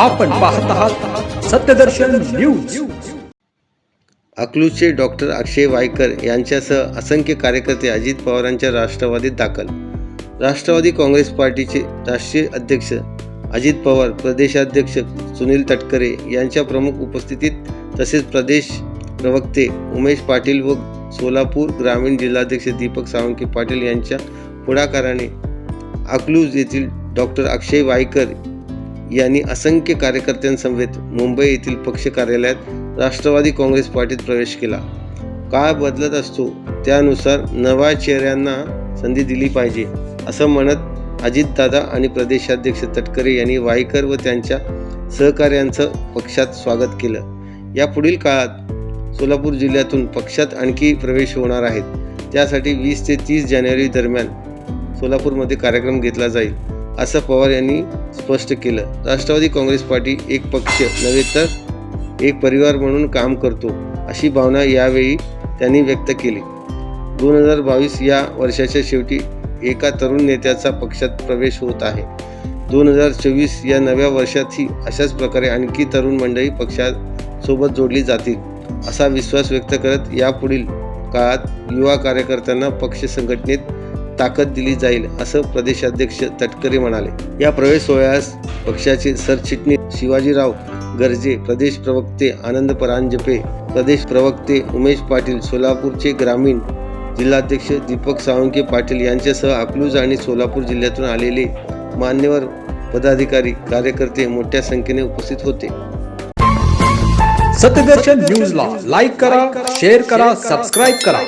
आपण पाहत आहात सत्यदर्शन न्यूज. अकलूजचे डॉक्टर अक्षय वायकर यांच्यासह असंख्य कार्यकर्ते अजित पवारांच्या राष्ट्रवादीत दाखल. राष्ट्रवादी काँग्रेस पार्टीचे राष्ट्रीय अध्यक्ष अजित पवार प्रदेशाध्यक्ष सुनील तटकरे यांच्या प्रमुख उपस्थितीत तसेच प्रदेश प्रवक्ते उमेश पाटील व सोलापूर ग्रामीण जिल्हाध्यक्ष दीपक सावंके पाटील यांच्या पुढाकाराने अकलूज येथील डॉक्टर अक्षय वायकर यांनी असंख्य कार्यकर्त्यांसमवेत मुंबई येथील पक्ष कार्यालयात राष्ट्रवादी काँग्रेस पार्टीत प्रवेश केला. काळ बदलत असतो त्यानुसार नव्या चेहऱ्यांना संधी दिली पाहिजे असं म्हणत अजितदादा आणि प्रदेशाध्यक्ष तटकरे यांनी वाईकर व त्यांच्या सहकार्यांचं पक्षात स्वागत केलं. या पुढील काळात सोलापूर जिल्ह्यातून पक्षात आणखी प्रवेश होणार आहेत. त्यासाठी वीस ते तीस जानेवारी दरम्यान सोलापूरमध्ये कार्यक्रम घेतला जाईल. असं पवार यांनी स्पष्ट केलं. राष्ट्रवादी काँग्रेस पार्टी एक पक्ष नव्हे तर एक परिवार म्हणून काम करतो अशी भावना यावेळी त्यांनी व्यक्त केली. दोन हजार बावीस या वर्षाच्या शेवटी एका तरुण नेत्याचा पक्षात प्रवेश होत आहे. दोन हजार चोवीस या नव्या वर्षातही अशाच प्रकारे आणखी तरुण मंडळी पक्षात सोबत जोडली जातील असा विश्वास व्यक्त करत यापुढील काळात युवा कार्यकर्त्यांना पक्ष संघटनेत ताकद दिली जाईल असं प्रदेशाध्यक्ष तटकरे म्हणाले. या प्रवेश सोहळ्यास पक्षाचे सरचिटणीस शिवाजीराव गर्जे प्रदेश प्रवक्ते आनंद परांजपे प्रदेश प्रवक्ते उमेश पाटील सोलापूरचे ग्रामीण जिल्हाध्यक्ष दीपक सावंके पाटील यांच्यासह अकलूज आणि सोलापूर जिल्ह्यातून आलेले मान्यवर पदाधिकारी कार्यकर्ते मोठ्या संख्येने उपस्थित होते. सत्यदर्शन न्यूजला लाईक करा शेअर करा सबस्क्राईब करा.